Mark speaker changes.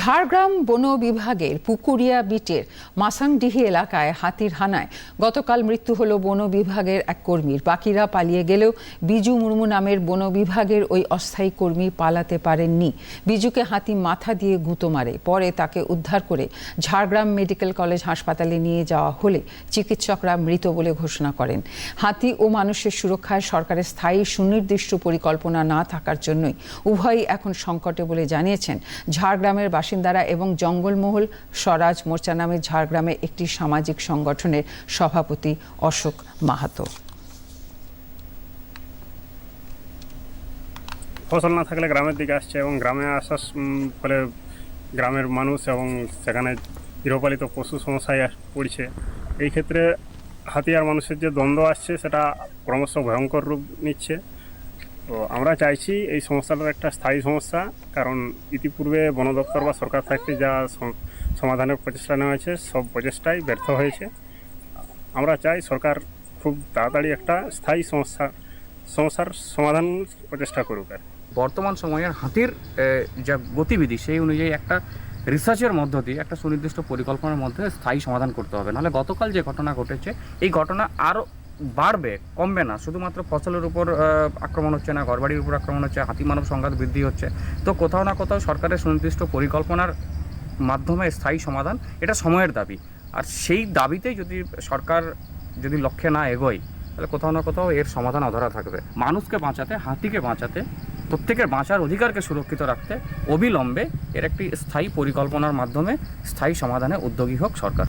Speaker 1: ঝাড়গ্রাম বন বিভাগের পুকুরিয়া বিটের মাসাংডিহি এলাকায় হাতির হানায়। গতকাল মৃত্যু হল বন বিভাগের এক কর্মীর। বাকিরা পালিয়ে গেলেও বিজু মুর্মু নামের বন বিভাগের ওই অস্থায়ী কর্মী পালাতে পারেননি। বিজুকে হাতি মাথা দিয়ে গুঁতো মারে। পরে তাকে উদ্ধার করে ঝাড়গ্রাম মেডিকেল কলেজ হাসপাতালে নিয়ে যাওয়া হলে চিকিৎসকরা মৃত বলে ঘোষণা করেন। হাতি ও মানুষের সুরক্ষায় সরকারের স্থায়ী সুনির্দিষ্ট পরিকল্পনা না থাকার জন্যই উভয়ই এখন সংকটে বলে জানিয়েছেন ঝাড়গ্রামের বাসিন্দারা এবং জঙ্গলমহল, স্বরাজ মোর্চা নামে ঝাড়গ্রামে একটি সামাজিক সংগঠনের সভাপতি অশোক মাহাতো।
Speaker 2: ফসল না থাকলে গ্রামের দিকে আসছে এবং গ্রামে আসার ফলে গ্রামের মানুষ এবং সেখানে গৃহপালিত পশু সমস্যায় পড়ছে। এই ক্ষেত্রে হাতিয়ার মানুষের যে দ্বন্দ্ব আসছে, সেটা ক্রমশ ভয়ঙ্কর রূপ নিচ্ছে। তো আমরা চাইছি এই সমস্যাটার একটা স্থায়ী সমস্যা, কারণ ইতিপূর্বে বন দপ্তর বা সরকার থাকতে যা সমাধানের প্রচেষ্টা নেওয়া হয়েছে, সব প্রচেষ্টাই ব্যর্থ হয়েছে। আমরা চাই সরকার খুব তাড়াতাড়ি একটা স্থায়ী সমস্যা, সমস্যার সমাধান প্রচেষ্টা করুক আর
Speaker 3: বর্তমান সময়ের হাতির যা গতিবিধি, সেই অনুযায়ী একটা রিসার্চের মধ্য দিয়ে একটা সুনির্দিষ্ট পরিকল্পনার মধ্যে স্থায়ী সমাধান করতে হবে। নাহলে গতকাল যে ঘটনা ঘটেছে, এই ঘটনা আরও বাড়বে, কমবে না। শুধুমাত্র ফসলের উপর আক্রমণ হচ্ছে না, ঘরবাড়ির উপর আক্রমণ হচ্ছে, হাতি মানব সংঘাত বৃদ্ধি হচ্ছে। তো কোথাও না কোথাও সরকারের সুনির্দিষ্ট পরিকল্পনার মাধ্যমে স্থায়ী সমাধান, এটা সময়ের দাবি। আর সেই দাবিতেই যদি সরকার যদি লক্ষ্যে না এগোয়, তাহলে কোথাও না কোথাও এর সমাধান অধরা থাকবে। মানুষকে বাঁচাতে, হাতিকে বাঁচাতে, প্রত্যেকের বাঁচার অধিকারকে সুরক্ষিত রাখতে অবিলম্বে এর একটি স্থায়ী পরিকল্পনার মাধ্যমে স্থায়ী সমাধানে উদ্যোগী হোক সরকার।